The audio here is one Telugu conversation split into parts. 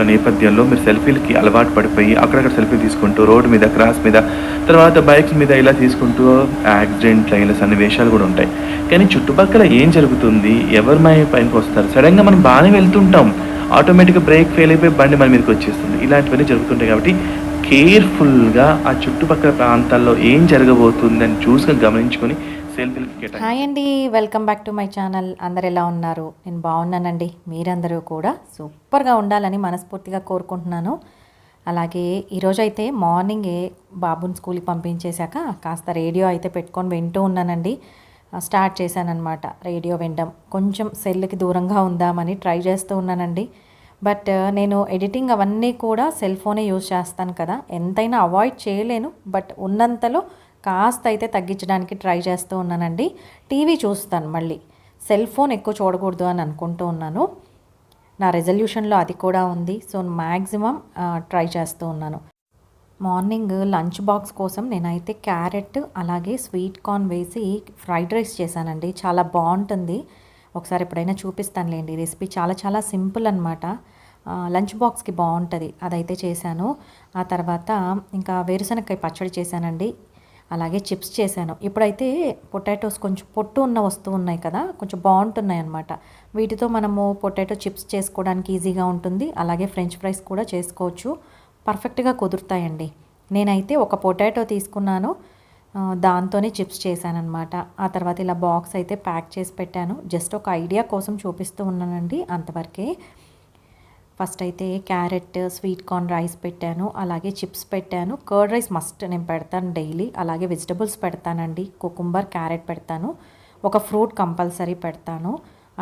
సెల్ఫీ నేపథ్యంలో మీరు సెల్ఫీలకి అలవాటు పడిపోయి అక్కడక్కడ సెల్ఫీ తీసుకుంటూ రోడ్డు మీద క్రాస్ మీద తర్వాత బైక్స్ మీద ఇలా తీసుకుంటూ యాక్సిడెంట్ అయిన సన్నివేశాలు కూడా ఉంటాయి. కానీ చుట్టుపక్కల ఏం జరుగుతుంది? ఎవరి మై పైనకి వస్తారు? సడన్గా మనం బాగానే వెళ్తుంటాం. ఆటోమేటిక్గా బ్రేక్ ఫెయిల్ అయిపోయి బండి మన మీదకి వచ్చేస్తుంది. ఇలాంటివన్నీ జరుగుతుంటాయి కాబట్టి కేర్ఫుల్గా ఆ చుట్టుపక్కల ప్రాంతాల్లో ఏం జరగబోతుందని చూసుకొని గమనించుకొని హాయ్ అండి welcome back to my channel. అందరు ఎలా ఉన్నారు? నేను బాగున్నానండి. మీరందరూ కూడా సూపర్గా ఉండాలని మనస్ఫూర్తిగా కోరుకుంటున్నాను. అలాగే ఈరోజు అయితే మార్నింగే బాబుని స్కూల్కి పంపించేశాక కాస్త రేడియో అయితే పెట్టుకొని వింటూ ఉన్నానండి. స్టార్ట్ చేశానమాట రేడియో వినడం. కొంచెం సెల్కి దూరంగా ఉందామని ట్రై చేస్తూ ఉన్నానండి. బట్ నేను ఎడిటింగ్ అవన్నీ కూడా సెల్ ఫోనే యూజ్ చేస్తాను కదా. ఎంతైనా అవాయిడ్ చేయలేను. బట్ ఉన్నంతలో కాస్త అయితే తగ్గించడానికి ట్రై చేస్తూ ఉన్నానండి. టీవీ చూస్తాను మళ్ళీ. సెల్ ఫోన్ ఎక్కువ చూడకూడదు అని అనుకుంటూ ఉన్నాను. నా రెజల్యూషన్లో అది కూడా ఉంది. సో మ్యాక్సిమం ట్రై చేస్తూ ఉన్నాను. మార్నింగ్ లంచ్ బాక్స్ కోసం నేనైతే క్యారెట్ అలాగే స్వీట్ కార్న్ వేసి ఫ్రైడ్ రైస్ చేశానండి. చాలా బాగుంటుంది. ఒకసారి ఎప్పుడైనా చూపిస్తానులేండి. రెసిపీ చాలా చాలా సింపుల్ అనమాట లంచ్ బాక్స్కి బాగుంటుంది. అదైతే చేశాను. ఆ తర్వాత ఇంకా వేరుశనగకాయ పచ్చడి చేశానండి. అలాగే చిప్స్ చేశాను. ఇప్పుడైతే పొటాటోస్ కొంచెం పొట్టు ఉన్న వస్తువు ఉన్నాయి కదా కొంచెం బాగుంటున్నాయి అనమాట వీటితో మనము పొటాటో చిప్స్ చేసుకోవడానికి ఈజీగా ఉంటుంది. అలాగే ఫ్రెంచ్ ఫ్రైస్ కూడా చేసుకోవచ్చు. పర్ఫెక్ట్గా కుదురుతాయండి. నేనైతే ఒక పొటాటో తీసుకున్నాను. దాంతోనే చిప్స్ చేశానన్నమాట. ఆ తర్వాత ఇలా బాక్స్ అయితే ప్యాక్ చేసి పెట్టాను. జస్ట్ ఒక ఐడియా కోసం చూపిస్తూ ఉన్నానండి అంతవరకే. ఫస్ట్ అయితే క్యారెట్ స్వీట్ కార్న్ రైస్ పెట్టాను. అలాగే చిప్స్ పెట్టాను. కర్డ్ రైస్ మస్ట్ నేను పెడతాను డైలీ. అలాగే వెజిటబుల్స్ పెడతానండి. కుకుంబర్ క్యారెట్ పెడతాను. ఒక ఫ్రూట్ కంపల్సరీ పెడతాను.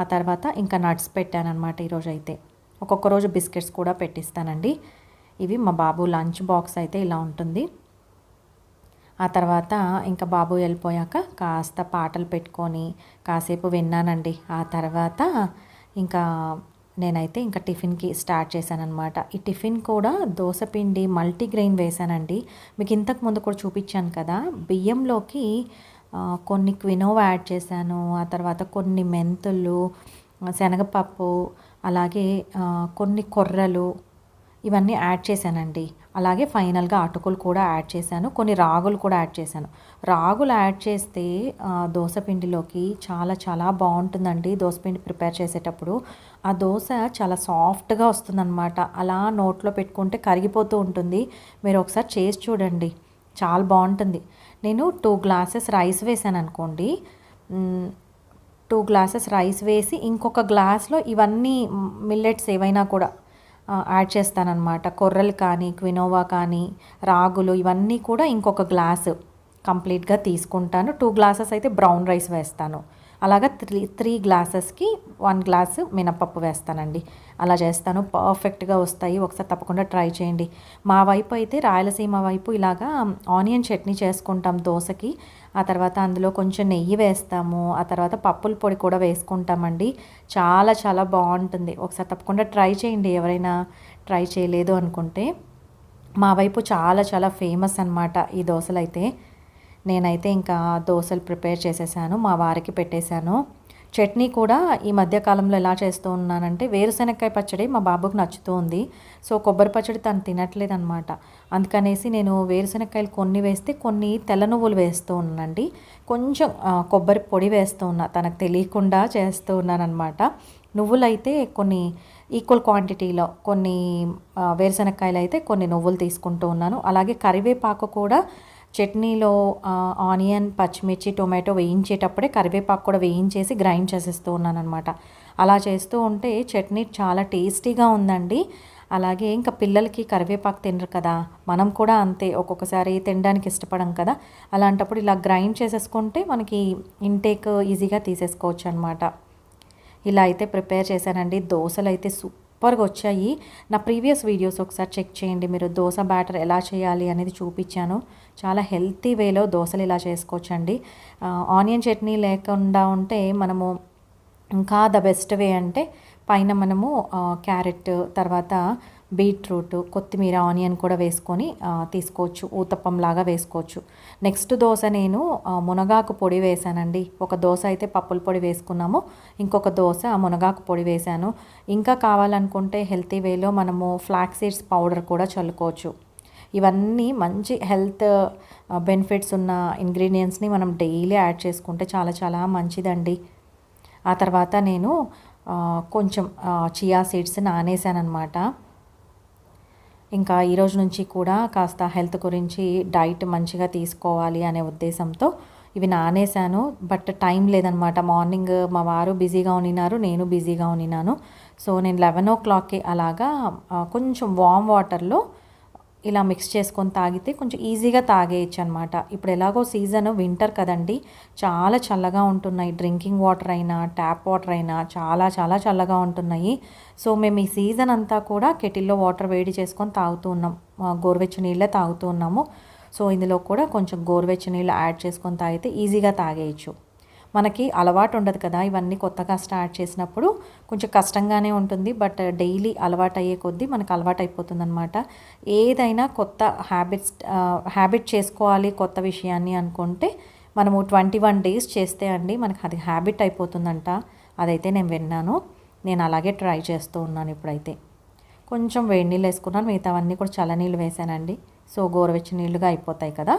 ఆ తర్వాత ఇంకా నట్స్ పెట్టాను అనమాట ఈరోజు అయితే ఒక్కొక్క రోజు బిస్కెట్స్ కూడా పెట్టిస్తానండి. ఇవి మా బాబు లంచ్ బాక్స్ అయితే ఇలా ఉంటుంది. ఆ తర్వాత ఇంకా బాబు వెళ్ళిపోయాక కాస్త పాటలు పెట్టుకొని కాసేపు విన్నానండి. ఆ తర్వాత ఇంకా నేనైతే ఇంకా టిఫిన్కి స్టార్ట్ చేశానన్నమాట. ఈ టిఫిన్ కూడా దోసపిండి మల్టీగ్రెయిన్ వేశానండి. మీకు ఇంతకు ముందు కూడా చూపించాను కదా బియ్యంలోకి కొన్ని క్వినోవా యాడ్ చేశాను ఆ తర్వాత కొన్ని మెంతులు శనగపప్పు అలాగే కొన్ని కొర్రలు ఇవన్నీ యాడ్ చేశానండి. అలాగే ఫైనల్గా అటుకులు కూడా యాడ్ చేశాను. కొన్ని రాగులు కూడా యాడ్ చేశాను. రాగులు యాడ్ చేస్తే దోశపిండిలోకి చాలా చాలా బాగుంటుందండి దోశపిండి ప్రిపేర్ చేసేటప్పుడు. ఆ దోశ చాలా సాఫ్ట్గా వస్తుందన్నమాట. అలా నోట్లో పెట్టుకుంటే కరిగిపోతూ ఉంటుంది. మీరు ఒకసారి చేసి చూడండి. చాలా బాగుంటుంది. నేను టూ గ్లాసెస్ రైస్ వేసాను అనుకోండి టూ గ్లాసెస్ రైస్ వేసి ఇంకొక గ్లాస్లో ఇవన్నీ మిల్లెట్స్ ఏవైనా కూడా యాడ్ చేస్తానన్నమాట. కొర్రలు కానీ క్వినోవా కానీ రాగులు ఇవన్నీ కూడా ఇంకొక గ్లాసు కంప్లీట్గా తీసుకుంటాను. టూ గ్లాసెస్ అయితే బ్రౌన్ రైస్ వేస్తాను. అలాగా త్రీ త్రీ గ్లాసెస్కి వన్ గ్లాసు మినపప్పు వేస్తానండి. అలా చేస్తాను. పర్ఫెక్ట్గా వస్తాయి. ఒకసారి తప్పకుండా ట్రై చేయండి. మా వైపు అయితే రాయలసీమ వైపు ఇలాగా ఆనియన్ చట్నీ చేసుకుంటాం దోశకి. ఆ తర్వాత అందులో కొంచెం నెయ్యి వేస్తాము. ఆ తర్వాత పప్పుల పొడి కూడా వేసుకుంటామండి. చాలా చాలా బాగుంటుంది. ఒకసారి తప్పకుండా ట్రై చేయండి ఎవరైనా ట్రై చేయలేదు అనుకుంటే. మా వైపు చాలా చాలా ఫేమస్ అన్నమాట ఈ దోశలు అయితే నేనైతే ఇంకా దోశలు ప్రిపేర్ చేసేసాను మా వారికి పెట్టేశాను. చట్నీ కూడా ఈ మధ్యకాలంలో ఎలా చేస్తూ ఉన్నానంటే వేరుశనక్కాయ పచ్చడి మా బాబుకు నచ్చుతూ ఉంది. సో కొబ్బరి పచ్చడి తను తినట్లేదు అనమాట అందుకనేసి నేను వేరుశనక్కాయలు కొన్ని వేస్తే కొన్ని తెల్ల నువ్వులు వేస్తూ ఉన్నానండి. కొంచెం కొబ్బరి పొడి వేస్తూ ఉన్నా తనకు తెలియకుండా చేస్తూ ఉన్నానమాట నువ్వులైతే కొన్ని ఈక్వల్ క్వాంటిటీలో కొన్ని వేరుశనక్కాయలు అయితే కొన్ని నువ్వులు తీసుకుంటూ ఉన్నాను. అలాగే కరివేపాకు కూడా చట్నీలో ఆనియన్ పచ్చిమిర్చి టొమాటో వేయించేటప్పుడే కరివేపాకు కూడా వేయించేసి గ్రైండ్ చేసేస్తూ ఉన్నాను అనమాట అలా చేస్తూ ఉంటే చట్నీ చాలా టేస్టీగా ఉందండి. అలాగే ఇంకా పిల్లలకి కరివేపాకు తినరు కదా. మనం కూడా అంతే ఒక్కొక్కసారి తినడానికి ఇష్టపడం కదా. అలాంటప్పుడు ఇలా గ్రైండ్ చేసేసుకుంటే మనకి ఇంటేక్ ఈజీగా తీసేసుకోవచ్చు అనమాట ఇలా అయితే ప్రిపేర్ చేశానండి. దోశలు అయితే సూపర్గా వచ్చాయి. నా ప్రీవియస్ వీడియోస్ ఒకసారి చెక్ చేయండి. మీరు దోశ బ్యాటర్ ఎలా చేయాలి అనేది చూపించాను. చాలా హెల్తీ వేలో దోశలు ఇలా చేసుకోవచ్చండి. ఆనియన్ చట్నీ లేకుండా ఉంటే మనము ఇంకా ద బెస్ట్ వే అంటే పైన మనము క్యారెట్ తర్వాత బీట్రూట్ కొత్తిమీర ఆనియన్ కూడా వేసుకొని తీసుకోవచ్చు. ఊతప్పం లాగా వేసుకోవచ్చు. నెక్స్ట్ దోశ నేను మునగాకు పొడి వేసానండి. ఒక దోశ అయితే పప్పుల పొడి వేసుకున్నాము. ఇంకొక దోశ మునగాకు పొడి వేశాను ఇంకా కావాలనుకుంటే హెల్తీ వేలో మనము ఫ్లాక్ సీడ్స్ పౌడర్ కూడా చల్లుకోవచ్చు. ఇవన్నీ మంచి హెల్త్ బెనిఫిట్స్ ఉన్న ఇంగ్రీడియంట్స్ని మనం డైలీ యాడ్ చేసుకుంటే చాలా చాలా మంచిదండి. ఆ తర్వాత నేను కొంచెం చియా సీడ్స్ నానేసాను అనమాట ఇంకా ఈరోజు నుంచి కూడా కాస్త హెల్త్ గురించి డైట్ మంచిగా తీసుకోవాలి అనే ఉద్దేశంతో ఇవి నానేసాను బట్ టైం లేదనమాట మార్నింగ్ మా వారు బిజీగా ఉండినారు నేను బిజీగా ఉన్నాను. సో నేను లెవెన్ ఓ క్లాక్కి అలాగా కొంచెం వామ్ వాటర్లో ఇలా మిక్స్ చేసుకొని తాగితే కొంచెం ఈజీగా తాగేయచ్చు అనమాట ఇప్పుడు ఎలాగో సీజన్ వింటర్ కదండి. చాలా చల్లగా ఉంటున్నాయి. డ్రింకింగ్ వాటర్ అయినా ట్యాప్ వాటర్ అయినా చాలా చాలా చల్లగా ఉంటున్నాయి. సో మేము ఈ సీజన్ అంతా కూడా కెటిల్లో వాటర్ వేడి చేసుకొని తాగుతూ ఉన్నాం. గోరువెచ్చని నీళ్ళే తాగుతూ ఉన్నాము. సో ఇందులో కూడా కొంచెం గోరువెచ్చని నీళ్ళు యాడ్ చేసుకొని తాగితే ఈజీగా తాగేయచ్చు. మనకి అలవాటు ఉండదు కదా ఇవన్నీ కొత్తగా స్టార్ట్ చేసినప్పుడు కొంచెం కష్టంగానే ఉంటుంది బట్ డైలీ అలవాటు అయ్యే కొద్దీ మనకు అలవాటు అయిపోతుంది అనమాట ఏదైనా కొత్త హ్యాబిట్స్ హ్యాబిట్ చేసుకోవాలి కొత్త విషయాన్ని అనుకుంటే మనము ట్వంటీ వన్ డేస్ చేస్తే అండి మనకు అది హ్యాబిట్ అయిపోతుందంట. అదైతే నేను విన్నాను. నేను అలాగే ట్రై చేస్తూ ఉన్నాను ఇప్పుడైతే. కొంచెం వేడి నీళ్ళు వేసుకున్నాను మిగతావన్నీ కూడా చల్లనీళ్ళు వేసానండి. సో గోరువెచ్చని నీళ్ళుగా అయిపోతాయి కదా.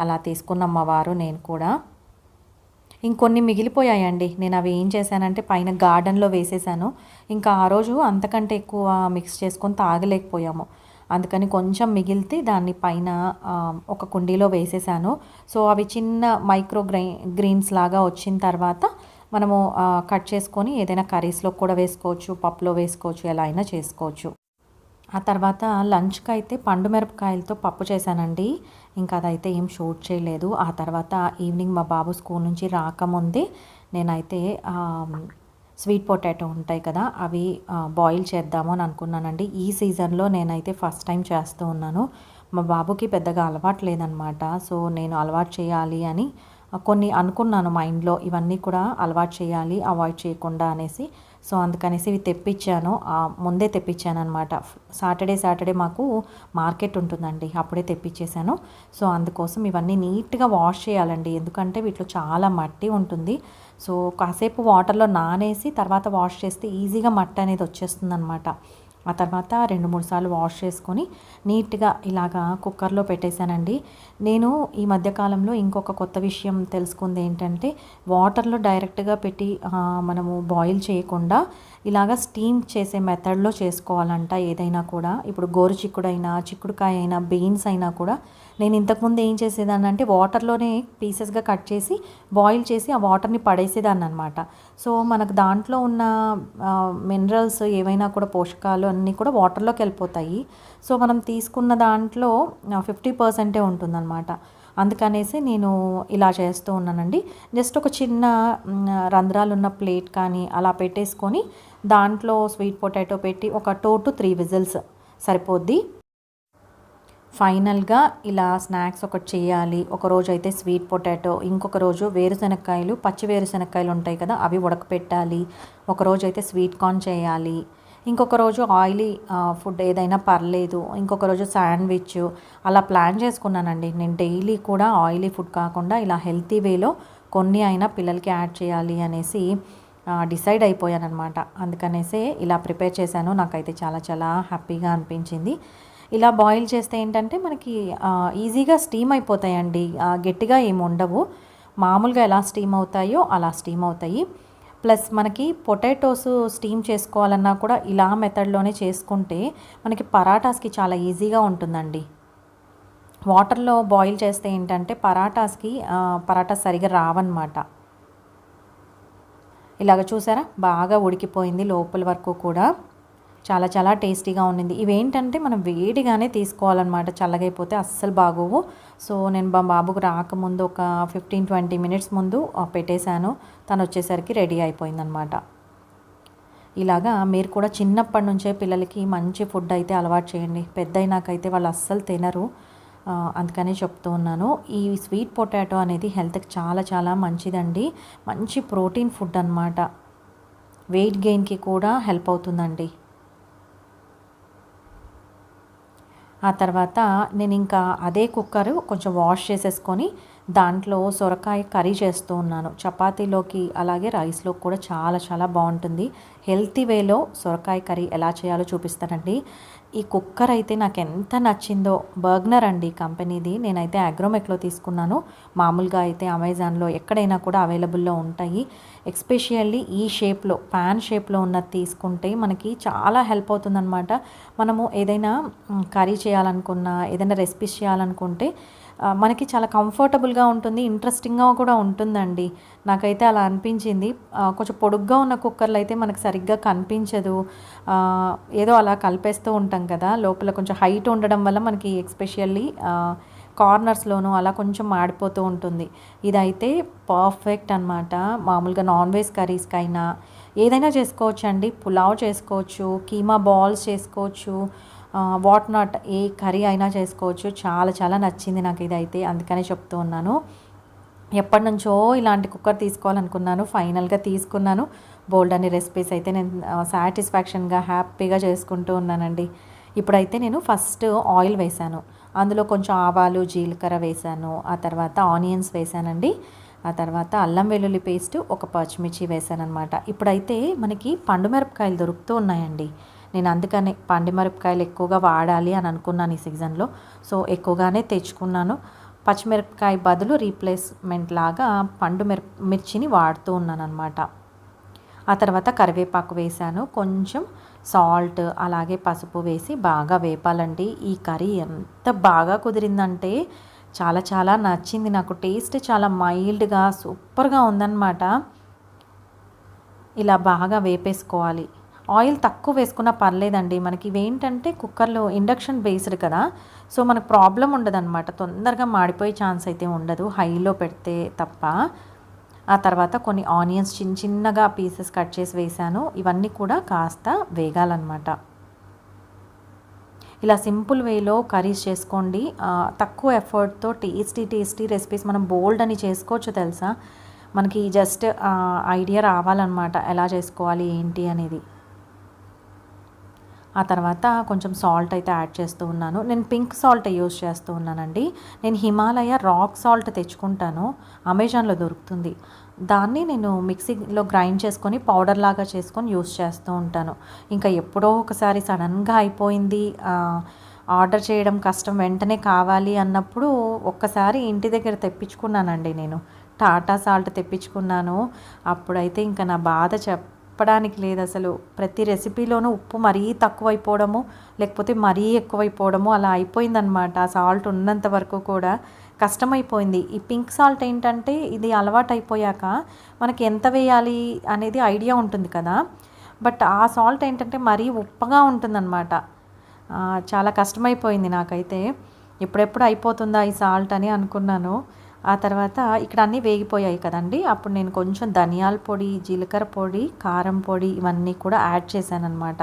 అలా తీసుకున్న అమ్మవారు వారు నేను కూడా. ఇంకొన్ని మిగిలిపోయాయండి. నేను అవి ఏం చేశానంటే పైన గార్డెన్లో వేసేసాను. ఇంకా ఆ రోజు అంతకంటే ఎక్కువ మిక్స్ చేసుకొని తాగలేకపోయాము. అందుకని కొంచెం మిగిలితే దాన్ని పైన ఒక కుండీలో వేసేసాను. సో అవి చిన్న మైక్రో గ్రై గ్రీన్స్ లాగా వచ్చిన తర్వాత మనము కట్ చేసుకొని ఏదైనా కర్రీస్లో కూడా వేసుకోవచ్చు పప్పులో వేసుకోవచ్చు ఎలా అయినా చేసుకోవచ్చు. ఆ తర్వాత లంచ్కి అయితే పండు మిరపకాయలతో పప్పు చేశానండి. ఇంకా అదైతే ఏం షూట్ చేయలేదు. ఆ తర్వాత ఈవినింగ్ మా బాబు స్కూల్ నుంచి రాకముందే నేనైతే స్వీట్ పొటాటో ఉంటాయి కదా అవి బాయిల్ చేద్దాము అని అనుకున్నానండి. ఈ సీజన్లో నేనైతే ఫస్ట్ టైం చేస్తూ ఉన్నాను. మా బాబుకి పెద్దగా అలవాటు లేదనమాట సో నేను అలవాటు చేయాలి అని కొన్ని అనుకున్నాను మైండ్లో. ఇవన్నీ కూడా అలవాటు చేయాలి అవాయిడ్ చేయకుండా అనేసి సో అందుకనేసి ఇవి తెప్పించాను. ముందే తెప్పించాను అనమాట సాటర్డే సాటర్డే మాకు మార్కెట్ ఉంటుందండి. అప్పుడే తెప్పించేశాను. సో అందుకోసం ఇవన్నీ నీట్గా వాష్ చేయాలండి. ఎందుకంటే వీటిలో చాలా మట్టి ఉంటుంది. సో కాసేపు వాటర్లో నానేసి తర్వాత వాష్ చేస్తే ఈజీగా మట్టి అనేది వచ్చేస్తుంది అనమాట ఆ తర్వాత రెండు మూడు సార్లు వాష్ చేసుకొని నీట్గా ఇలాగా కుక్కర్లో పెట్టేశానండి. నేను ఈ మధ్యకాలంలో ఇంకొక కొత్త విషయం తెలుసుకుంది ఏంటంటే వాటర్లో డైరెక్ట్గా పెట్టి మనము బాయిల్ చేయకుండా ఇలాగా స్టీమ్ చేసే మెథడ్లో చేసుకోవాలంట ఏదైనా కూడా. ఇప్పుడు గోరు చిక్కుడైనా చిక్కుడుకాయ అయినా బీన్స్ అయినా కూడా. నేను ఇంతకుముందు ఏం చేసేదాన్ని అంటే వాటర్లోనే పీసెస్గా కట్ చేసి బాయిల్ చేసి ఆ వాటర్ని పడేసేదాన్ని అనమాట సో మనకు దాంట్లో ఉన్న మినరల్స్ ఏవైనా కూడా పోషకాలు అన్నీ కూడా వాటర్లోకి వెళ్ళిపోతాయి. సో మనం తీసుకున్న దాంట్లో ఫిఫ్టీ పర్సెంటే ఉంటుందన్నమాట. అందుకనేసి నేను ఇలా చేస్తూ ఉన్నానండి. జస్ట్ ఒక చిన్న రంధ్రాలు ఉన్న ప్లేట్ కానీ అలా పెట్టేసుకొని దాంట్లో స్వీట్ పొటాటో పెట్టి ఒక టూ టు త్రీ విజిల్స్ సరిపోద్ది. ఫైనల్గా ఇలా స్నాక్స్ ఒకటి చేయాలి. ఒక రోజు అయితే స్వీట్ పొటాటో ఇంకొక రోజు వేరుశనక్కాయలు పచ్చి వేరుశనక్కాయలు ఉంటాయి కదా అవి ఉడకపెట్టాలి. ఒక రోజు అయితే స్వీట్ కార్న్ చేయాలి. ఇంకొక రోజు ఆయిలీ ఫుడ్ ఏదైనా పర్లేదు ఇంకొక రోజు శాండ్విచ్ అలా ప్లాన్ చేసుకున్నానండి. నేను డైలీ కూడా ఆయిలీ ఫుడ్ కాకుండా ఇలా హెల్తీ వేలో కొన్ని అయినా పిల్లలకి యాడ్ చేయాలి అనేసి డిసైడ్ అయిపోయానమాట అందుకనేసి అందుకనేసే ఇలా ప్రిపేర్ చేశాను. నాకైతే చాలా చాలా హ్యాపీగా అనిపించింది. ఇలా బాయిల్ చేస్తే ఏంటంటే మనకి ఈజీగా స్టీమ్ అయిపోతాయండి. గట్టిగా ఏమి ఉండవు. మామూలుగా ఎలా స్టీమ్ అవుతాయో అలా స్టీమ్ అవుతాయి. ప్లస్ మనకి పొటాటోస్ స్టీమ్ చేసుకోవాలన్నా కూడా ఇలా మెథడ్లోనే చేసుకుంటే మనకి పరాటాస్కి చాలా ఈజీగా ఉంటుందండి. వాటర్లో బాయిల్ చేస్తే ఏంటంటే పరాటాస్కి పరాటా సరిగా రావన్నమాట. ఇలాగ చూసారా? బాగా ఉడికిపోయింది లోపల వరకు కూడా. చాలా చాలా టేస్టీగా ఉండింది. ఇవేంటంటే మనం వేడిగానే తీసుకోవాలన్నమాట. చల్లగైపోతే అస్సలు బాగోవు. సో నేను మా బాబుకు రాకముందు ఒక ఫిఫ్టీన్ ట్వంటీ మినిట్స్ ముందు పెట్టేశాను. తను వచ్చేసరికి రెడీ అయిపోయిందనమాట ఇలాగా మీరు కూడా చిన్నప్పటి నుంచే పిల్లలకి మంచి ఫుడ్ అయితే అలవాటు చేయండి. పెద్ద అయినాకైతే వాళ్ళు అస్సలు తినరు. అందుకనే చెప్తూ ఉన్నాను. ఈ స్వీట్ పొటాటో అనేది హెల్త్కి చాలా చాలా మంచిదండి. మంచి ప్రోటీన్ ఫుడ్ అనమాట వెయిట్ గెయిన్కి కూడా హెల్ప్ అవుతుందండి. ఆ తర్వాత నేను ఇంకా అదే కుక్కర్ కొంచెం వాష్ చేసేసుకొని దాంట్లో సొరకాయ కర్రీ చేస్తూ ఉన్నాను. చపాతీలోకి అలాగే రైస్లో కూడా చాలా చాలా బాగుంటుంది. హెల్తీ వేలో సొరకాయ కర్రీ ఎలా చేయాలో చూపిస్తానండి. ఈ కుక్కర్ అయితే నాకు ఎంత నచ్చిందో బర్గ్నర్ అండి కంపెనీది. నేనైతే అగ్రోమెక్లో తీసుకున్నాను. మామూలుగా అయితే అమెజాన్లో ఎక్కడైనా కూడా అవైలబుల్లో ఉంటాయి. ఎక్స్పెషల్లీ ఈ షేప్లో ప్యాన్ షేప్లో ఉన్నది తీసుకుంటే మనకి చాలా హెల్ప్ అవుతుందన్నమాట. మనము ఏదైనా కర్రీ చేయాలనుకున్నా ఏదైనా రెసిపీస్ చేయాలనుకుంటే మనకి చాలా కంఫర్టబుల్గా ఉంటుంది ఇంట్రెస్టింగ్గా కూడా ఉంటుందండి. నాకైతే అలా అనిపించింది. కొంచెం పొడుగ్గా ఉన్న కుక్కర్లు అయితే మనకు సరిగ్గా కనిపించదు. ఏదో అలా కలిపేస్తూ ఉంటాం కదా లోపల కొంచెం హైట్ ఉండడం వల్ల మనకి ఎక్స్పెషల్లీ కార్నర్స్లోనూ అలా కొంచెం మాడిపోతూ ఉంటుంది. ఇదైతే పర్ఫెక్ట్ అనమాట మామూలుగా నాన్ వెజ్ కర్రీస్కైనా ఏదైనా చేసుకోవచ్చు అండి పులావ్ చేసుకోవచ్చు కీమా బాల్స్ చేసుకోవచ్చు వాట్ నాట్ ఏ కర్రీ అయినా చేసుకోవచ్చు. చాలా చాలా నచ్చింది నాకు ఇదైతే. అందుకనే చెప్తూ ఉన్నాను. ఎప్పటి నుంచో ఇలాంటి కుక్కర్ తీసుకోవాలనుకున్నాను. ఫైనల్గా తీసుకున్నాను. బోల్డ్ అనే రెసిపీస్ అయితే నేను సాటిస్ఫాక్షన్గా హ్యాపీగా చేసుకుంటూ ఉన్నానండి. ఇప్పుడైతే నేను ఫస్ట్ ఆయిల్ వేశాను. అందులో కొంచెం ఆవాలు జీలకర్ర వేశాను. ఆ తర్వాత ఆనియన్స్ వేశానండి. ఆ తర్వాత అల్లం వెల్లుల్లి పేస్ట్ ఒక పచ్చిమిర్చి వేశాను అనమాట ఇప్పుడైతే మనకి పండు మిరపకాయలు దొరుకుతూ ఉన్నాయండి. నేను అందుకనే పండు మిరపకాయలు ఎక్కువగా వాడాలి అని అనుకున్నాను ఈ సీజన్లో. సో ఎక్కువగానే తెచ్చుకున్నాను. పచ్చిమిరపకాయ బదులు రీప్లేస్మెంట్ లాగా పండు మిర మిర్చిని వాడుతూ ఉన్నాను అనమాట ఆ తర్వాత కరివేపాకు వేసాను కొంచెం సాల్ట్ అలాగే పసుపు వేసి బాగా వేపాలండి. ఈ కర్రీ ఎంత బాగా కుదిరిందంటే చాలా చాలా నచ్చింది నాకు. టేస్ట్ చాలా మైల్డ్గా సూపర్గా ఉందన్నమాట. ఇలా బాగా వేపేసుకోవాలి. ఆయిల్ తక్కువ వేసుకున్నా పర్లేదండి. మనకి ఇవేంటంటే కుక్కర్లో ఇండక్షన్ బేస్డ్ కదా. సో మనకు ప్రాబ్లం ఉండదన్నమాట. తొందరగా మాడిపోయే ఛాన్స్ అయితే ఉండదు. హైలో పెడితే తప్ప. ఆ తర్వాత కొన్ని ఆనియన్స్ చిన్న చిన్నగా పీసెస్ కట్ చేసి వేసాను ఇవన్నీ కూడా కాస్త వేగాలన్నమాట. ఇలా సింపుల్ వేలో కర్రీస్ చేసుకోండి. తక్కువ ఎఫర్ట్తో టేస్టీ టేస్టీ రెసిపీస్ మనం బోల్డ్ అని చేసుకోవచ్చు తెలుసా? మనకి జస్ట్ ఐడియా రావాలన్నమాట. ఎలా చేసుకోవాలి ఏంటి అనేది. ఆ తర్వాత కొంచెం సాల్ట్ అయితే యాడ్ చేస్తూ ఉన్నాను. నేను పింక్ సాల్ట్ యూస్ చేస్తూ ఉన్నానండి. నేను హిమాలయ రాక్ సాల్ట్ తెచ్చుకుంటాను. అమెజాన్లో దొరుకుతుంది. దాన్ని నేను మిక్సీలో గ్రైండ్ చేసుకొని పౌడర్ లాగా చేసుకొని యూస్ చేస్తూ ఉంటాను. ఇంకా ఎప్పుడో ఒకసారి సడన్గా అయిపోయింది. ఆర్డర్ చేయడం కష్టం వెంటనే కావాలి అన్నప్పుడు ఒక్కసారి ఇంటి దగ్గర తెప్పించుకున్నానండి నేను. టాటా సాల్ట్ తెప్పించుకున్నాను. అప్పుడైతే ఇంకా నా బాధ చెప్ చెప్పడానికి లేదు అసలు. ప్రతి రెసిపీలోనూ ఉప్పు మరీ తక్కువైపోవడము లేకపోతే మరీ ఎక్కువైపోవడము అలా అయిపోయిందనమాట ఆ సాల్ట్ ఉన్నంత వరకు కూడా కష్టమైపోయింది. ఈ పింక్ సాల్ట్ ఏంటంటే ఇది అలవాటు అయిపోయాక మనకి ఎంత వేయాలి అనేది ఐడియా ఉంటుంది కదా. బట్ ఆ సాల్ట్ ఏంటంటే మరీ ఉప్పగా ఉంటుందన్నమాట. చాలా కష్టమైపోయింది నాకైతే. ఎప్పుడెప్పుడు అయిపోతుందా ఈ సాల్ట్ అని అనుకున్నాను. ఆ తర్వాత ఇక్కడ అన్నీ వేగిపోయాయి కదండి. అప్పుడు నేను కొంచెం ధనియాల పొడి జీలకర్ర పొడి కారం పొడి ఇవన్నీ కూడా యాడ్ చేశానమాట అనమాట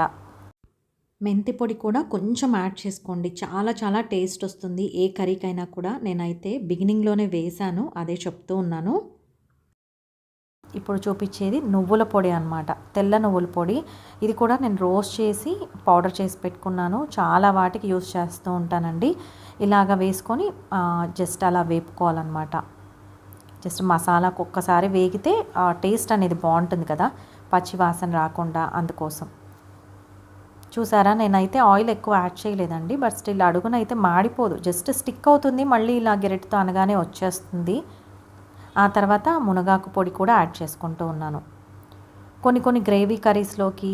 మెంతి పొడి కూడా కొంచెం యాడ్ చేసుకోండి. చాలా చాలా టేస్ట్ వస్తుంది. ఏ కర్రీకైనా కూడా నేనైతే బిగినింగ్లోనే వేశాను. అదే చెప్తూ ఉన్నాను. ఇప్పుడు చూపించేది నువ్వుల పొడి అనమాట తెల్ల నువ్వుల పొడి. ఇది కూడా నేను రోస్ట్ చేసి పౌడర్ చేసి పెట్టుకున్నాను. చాలా వాటికి యూస్ చేస్తూ ఉంటానండి. ఇలాగ వేసుకొని జస్ట్ అలా వేపుకోవాలన్నమాట. జస్ట్ మసాలాకు ఒక్కసారి వేగితే ఆ టేస్ట్ అనేది బాగుంటుంది కదా పచ్చి వాసన రాకుండా అందుకోసం. చూసారా నేనైతే ఆయిల్ ఎక్కువ యాడ్ చేయలేదండి బట్ స్టిల్ అడుగునైతే మాడిపోదు. జస్ట్ స్టిక్ అవుతుంది మళ్ళీ ఇలా గెరెట్తో అనగానే వచ్చేస్తుంది. ఆ తర్వాత మునగాకు పొడి కూడా యాడ్ చేసుకుంటూ ఉన్నాను. కొన్ని కొన్ని గ్రేవీ కర్రీస్లోకి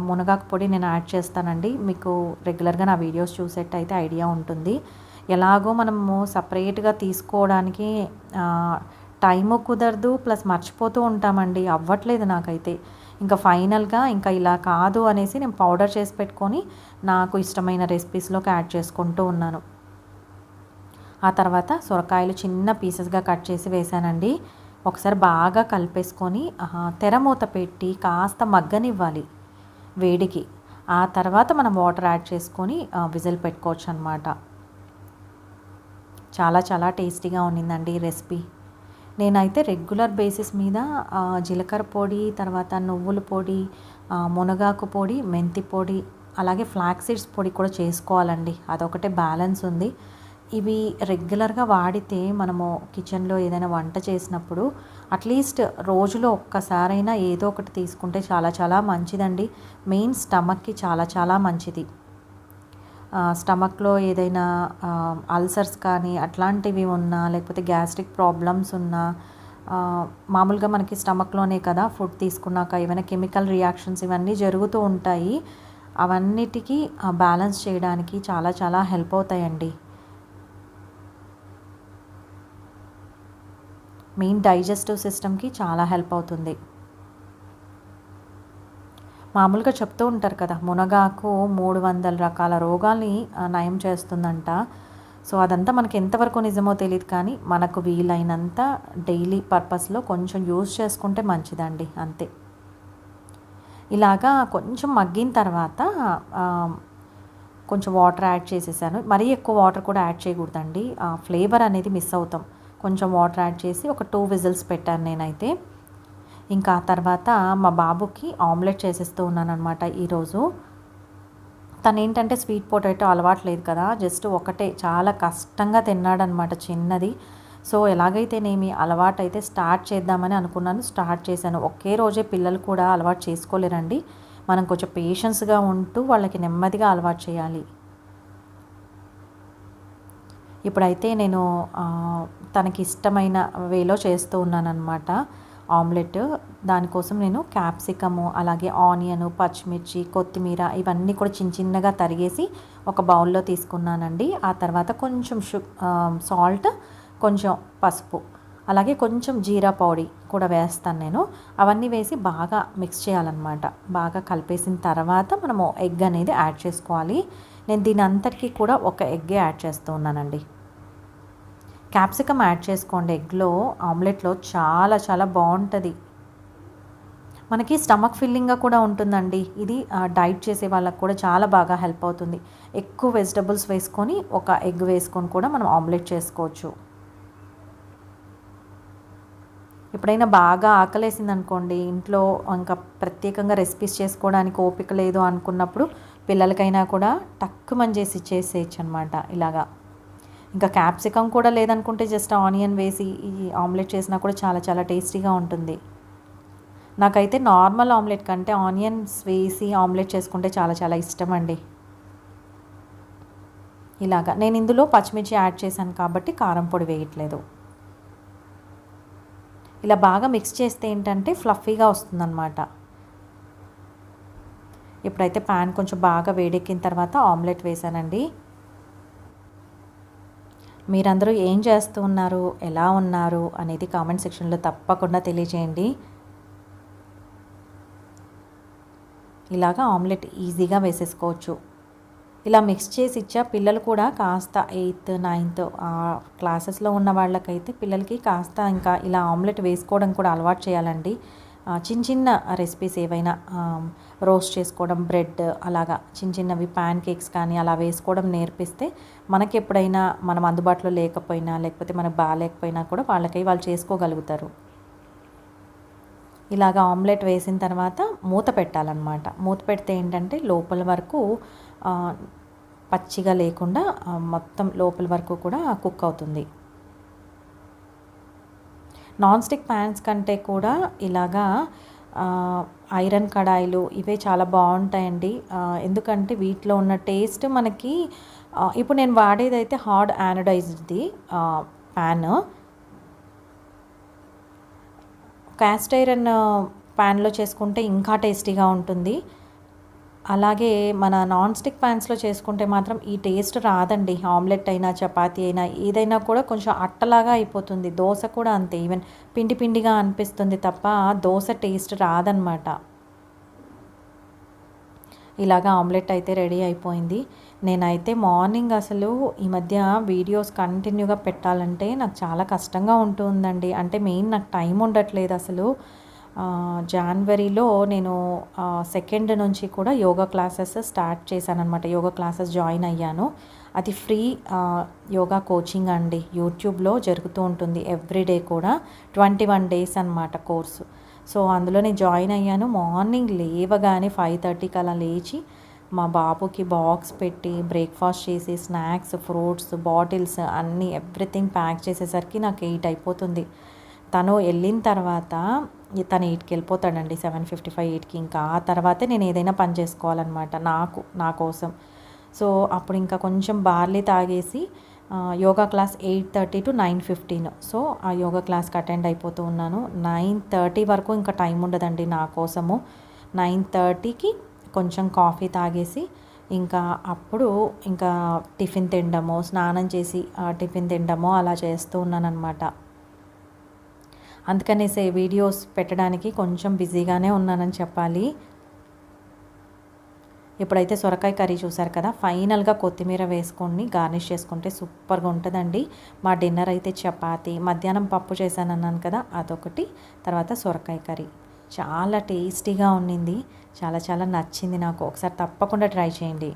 మునగాకు పొడి నేను యాడ్ చేస్తానండి. మీకు రెగ్యులర్గా నా వీడియోస్ చూసేట్టయితే ఐడియా ఉంటుంది. ఎలాగో మనము సపరేట్గా తీసుకోవడానికి ఆ, టైము కుదరదు ప్లస్ మర్చిపోతూ ఉంటామండి. అవ్వట్లేదు నాకైతే. ఇంకా ఫైనల్గా ఇంకా ఇలా కాదు అనేసి నేను పౌడర్ చేసి పెట్టుకొని నాకు ఇష్టమైన రెసిపీస్లోకి యాడ్ చేసుకుంటూ ఉన్నాను. ఆ తర్వాత సొరకాయలు చిన్న పీసెస్గా కట్ చేసి వేసానండి ఒకసారి బాగా కలిపేసుకొని తెర మూత పెట్టి కాస్త మగ్గనివ్వాలి వేడికి. ఆ తర్వాత మనం వాటర్ యాడ్ చేసుకొని విజిల్ పెట్టుకోవచ్చు అనమాట చాలా చాలా టేస్టీగా ఉన్నిందండి ఈ రెసిపీ. నేనైతే రెగ్యులర్ బేసిస్ మీద జీలకర్ర పొడి తర్వాత నువ్వుల పొడి మునగాకు పొడి మెంతి పొడి అలాగే ఫ్లాక్ సీడ్స్ పొడి కూడా చేసుకోవాలండి. అదొకటే బ్యాలెన్స్ ఉంది. ఇవి రెగ్యులర్గా వాడితే మనము కిచెన్లో ఏదైనా వంట చేసినప్పుడు అట్లీస్ట్ రోజులో ఒక్కసారైనా ఏదో ఒకటి తీసుకుంటే చాలా చాలా మంచిదండి. మెయిన్ స్టమక్కి చాలా చాలా మంచిది. స్టమక్లో ఏదైనా అల్సర్స్ కానీ అట్లాంటివి ఉన్నా లేకపోతే గ్యాస్ట్రిక్ ప్రాబ్లమ్స్ ఉన్నా మామూలుగా మనకి స్టమక్లోనే కదా ఫుడ్ తీసుకున్నాక ఏమైనా కెమికల్ రియాక్షన్స్ ఇవన్నీ జరుగుతూ ఉంటాయి. అవన్నిటికీ బ్యాలెన్స్ చేయడానికి చాలా చాలా హెల్ప్ అవుతాయండి. మెయిన్ డైజెస్టివ్ సిస్టమ్కి చాలా హెల్ప్ అవుతుంది. మామూలుగా చెప్తూ ఉంటారు కదా మునగాకు మూడు వందల రకాల రోగాల్ని నయం చేస్తుందంట. సో అదంతా మనకి ఎంతవరకు నిజమో తెలియదు కానీ మనకు వీలైనంత డైలీ పర్పస్లో కొంచెం యూజ్ చేసుకుంటే మంచిదండి అంతే. ఇలాగా కొంచెం మగ్గిన తర్వాత కొంచెం వాటర్ యాడ్ చేసేసాను. మరీ ఎక్కువ వాటర్ కూడా యాడ్ చేయకూడదండి. ఆ ఫ్లేవర్ అనేది మిస్ అవుతాం. కొంచెం వాటర్ యాడ్ చేసి ఒక టూ విజిల్స్ పెట్టాను నేనైతే. ఇంకా ఆ తర్వాత మా బాబుకి ఆమ్లెట్ చేసేస్తూ ఉన్నాను అనమాట ఈరోజు. తను ఏంటంటే స్వీట్ పొటాటో అలవాటు లేదు కదా జస్ట్ ఒకటే చాలా కష్టంగా తిన్నాడనమాట చిన్నది. సో ఎలాగైతేనేమి అలవాటు అయితే స్టార్ట్ చేద్దామని అనుకున్నాను స్టార్ట్ చేశాను. ఒకే రోజే పిల్లలు కూడా అలవాటు చేసుకోలేరండి. మనం కొంచెం పేషెన్స్గా ఉంటూ వాళ్ళకి నెమ్మదిగా అలవాటు చేయాలి. ఇప్పుడైతే నేను తనకి ఇష్టమైన వేలో చేస్తూ ఉన్నానన్నమాట. ఆమ్లెట్. దానికోసం నేను క్యాప్సికము అలాగే ఆనియను పచ్చిమిర్చి కొత్తిమీర ఇవన్నీ కూడా చిన్న చిన్నగా తరిగేసి ఒక బౌల్లో తీసుకున్నానండి. ఆ తర్వాత కొంచెం షు సాల్ట్ కొంచెం పసుపు అలాగే కొంచెం జీరా పౌడీ కూడా వేస్తాను నేను. అవన్నీ వేసి బాగా మిక్స్ చేయాలన్నమాట. బాగా కలిపేసిన తర్వాత మనము ఎగ్ అనేది యాడ్ చేసుకోవాలి. నేను దీని అంతటికీ కూడా ఒక ఎగ్గే యాడ్ చేస్తూ ఉన్నానండి. క్యాప్సికమ్ యాడ్ చేసుకోండి. ఎగ్లో ఆమ్లెట్లో చాలా చాలా బాగుంటుంది. మనకి స్టమక్ ఫిల్లింగ్గా కూడా ఉంటుందండి. ఇది డైట్ చేసే వాళ్ళకి కూడా చాలా బాగా హెల్ప్ అవుతుంది. ఎక్కువ వెజిటబుల్స్ వేసుకొని ఒక ఎగ్ వేసుకొని కూడా మనం ఆమ్లెట్ చేసుకోవచ్చు. ఎప్పుడైనా బాగా ఆకలేసింది అనుకోండి ఇంట్లో ఇంకా ప్రత్యేకంగా రెసిపీస్ చేసుకోవడానికి ఓపిక లేదు అనుకున్నప్పుడు పిల్లలకైనా కూడా టక్కుమని చేసి చేసేయచ్చు అనమాట ఇలాగా. ఇంకా క్యాప్సికమ్ కూడా లేదనుకుంటే జస్ట్ ఆనియన్ వేసి ఈ ఆమ్లెట్ చేసినా కూడా చాలా చాలా టేస్టీగా ఉంటుంది. నాకైతే నార్మల్ ఆమ్లెట్ కంటే ఆనియన్స్ వేసి ఆమ్లెట్ చేసుకుంటే చాలా చాలా ఇష్టం అండి ఇలాగా. నేను ఇందులో పచ్చిమిర్చి యాడ్ చేశాను కాబట్టి కారం పొడి వేయట్లేదు. ఇలా బాగా మిక్స్ చేస్తే ఏంటంటే ఫ్లఫీగా వస్తుందన్నమాట. ఇప్పుడైతే ప్యాన్ కొంచెం బాగా వేడెక్కిన తర్వాత ఆమ్లెట్ వేసానండి మీరందరూ ఏం చేస్తూ ఉన్నారు? ఎలా ఉన్నారు? అనేది కామెంట్ సెక్షన్లో తప్పకుండా తెలియజేయండి. ఇలాగా ఆమ్లెట్ ఈజీగా వేసేసుకోవచ్చు. ఇలా మిక్స్ చేసి ఇచ్చా పిల్లలు కూడా కాస్త ఎయిత్ నైన్త్ క్లాసెస్లో ఉన్న వాళ్ళకైతే పిల్లలకి కాస్త ఇంకా ఇలా ఆమ్లెట్ వేసుకోవడం కూడా అలవాటు చేయాలండి. చిన్న చిన్న రెసిపీస్ ఏవైనా రోస్ట్ చేసుకోవడం బ్రెడ్ అలాగా చిన్న చిన్నవి ప్యాన్ కేక్స్ కానీ అలా వేసుకోవడం నేర్పిస్తే మనకి ఎప్పుడైనా మనం అందుబాటులో లేకపోయినా లేకపోతే మనకు బాగాలేకపోయినా కూడా వాళ్ళకై వాళ్ళు చేసుకోగలుగుతారు. ఇలాగ ఆమ్లెట్ వేసిన తర్వాత మూత పెట్టాలన్నమాట. మూత పెడితే ఏంటంటే లోపల వరకు పచ్చిగా లేకుండా మొత్తం లోపల వరకు కూడా కుక్ అవుతుంది. నాన్ స్టిక్ ప్యాన్స్ కంటే కూడా ఇలాగా ఐరన్ కడాయిలు ఇవే చాలా బాగుంటాయండి. ఎందుకంటే వీటిలో ఉన్న టేస్ట్ మనకి ఇప్పుడు నేను వాడేదైతే హార్డ్ యానడైజ్డ్ది ప్యాన్. క్యాస్ట్ ఐరన్ ప్యాన్లో చేసుకుంటే ఇంకా టేస్టీగా ఉంటుంది. అలాగే మన నాన్ స్టిక్ ప్యాన్స్లో చేసుకుంటే మాత్రం ఈ టేస్ట్ రాదండి. ఆమ్లెట్ అయినా చపాతీ అయినా ఏదైనా కూడా కొంచెం అట్టలాగా అయిపోతుంది. దోశ కూడా అంతే. ఈవెన్ పిండి పిండిగా అనిపిస్తుంది తప్ప దోశ టేస్ట్ రాదనమాట ఇలాగా ఆమ్లెట్ అయితే రెడీ అయిపోయింది. నేనైతే మార్నింగ్ అసలు ఈ మధ్య వీడియోస్ కంటిన్యూగా పెట్టాలంటే నాకు చాలా కష్టంగా ఉంటుందండి. అంటే మెయిన్ నాకు టైం ఉండట్లేదు అసలు. జనవరిలో నేను సెకండ్ నుంచి కూడా యోగా క్లాసెస్ స్టార్ట్ చేశాను అనమాట యోగా క్లాసెస్ జాయిన్ అయ్యాను. అది ఫ్రీ యోగా కోచింగ్ అండి. యూట్యూబ్లో జరుగుతూ ఉంటుంది. ఎవ్రీడే కూడా ట్వంటీ వన్ డేస్ అనమాట కోర్సు. సో అందులో నేను జాయిన్ అయ్యాను. మార్నింగ్ లేవగానే ఫైవ్ థర్టీకి అలా లేచి మా బాబుకి బాక్స్ పెట్టి బ్రేక్ఫాస్ట్ చేసి స్నాక్స్ ఫ్రూట్స్ బాటిల్స్ అన్నీ ఎవ్రీథింగ్ ప్యాక్ చేసేసరికి నాకు ఎయిట్ అయిపోతుంది. తను వెళ్ళిన తర్వాత తను ఎయిట్కి వెళ్ళిపోతాడండి సెవెన్ ఫిఫ్టీ ఫైవ్ ఎయిట్కి ఇంకా ఆ తర్వాతే నేను ఏదైనా పని చేసుకోవాలన్నమాట నాకు నా కోసం. సో అప్పుడు ఇంకా కొంచెం బార్లీ తాగేసి yoga class eight thirty to nine fifteen. So ఆ యోగా క్లాస్కి అటెండ్ అయిపోతూ ఉన్నాను. నైన్ థర్టీ వరకు ఇంకా టైం ఉండదండి నా కోసము. నైన్ థర్టీకి కొంచెం కాఫీ తాగేసి ఇంకా అప్పుడు ఇంకా టిఫిన్ తినడము స్నానం చేసి టిఫిన్ తినడము అలా చేస్తూ ఉన్నానన్నమాట. అందుకనేసే వీడియోస్ పెట్టడానికి కొంచెం బిజీగానే ఉన్నానని చెప్పాలి. ఇప్పుడైతే సొరకాయ కర్రీ చూసారు కదా ఫైనల్గా కొత్తిమీర వేసుకొని గార్నిష్ చేసుకుంటే సూపర్గా ఉంటుందండి. మా డిన్నర్ అయితే చపాతి మధ్యాహ్నం పప్పు చేశాను అన్నాను కదా అదొకటి తర్వాత సొరకాయ కర్రీ. చాలా టేస్టీగా ఉండింది చాలా చాలా నచ్చింది నాకు. ఒకసారి తప్పకుండా ట్రై చేయండి.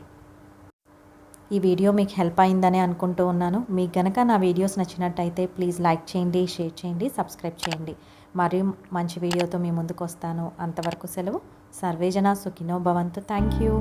ఈ వీడియో మీకు హెల్ప్ అయిందని అనుకుంటూ ఉన్నాను. మీకు గనక నా వీడియోస్ నచ్చినట్టయితే ప్లీజ్ లైక్ చేయండి షేర్ చేయండి సబ్స్క్రైబ్ చేయండి. మరియు మంచి వీడియోతో మీ ముందుకు వస్తాను అంతవరకు సెలవు. సర్వేజన సుఖినో భవంతు. Thank you.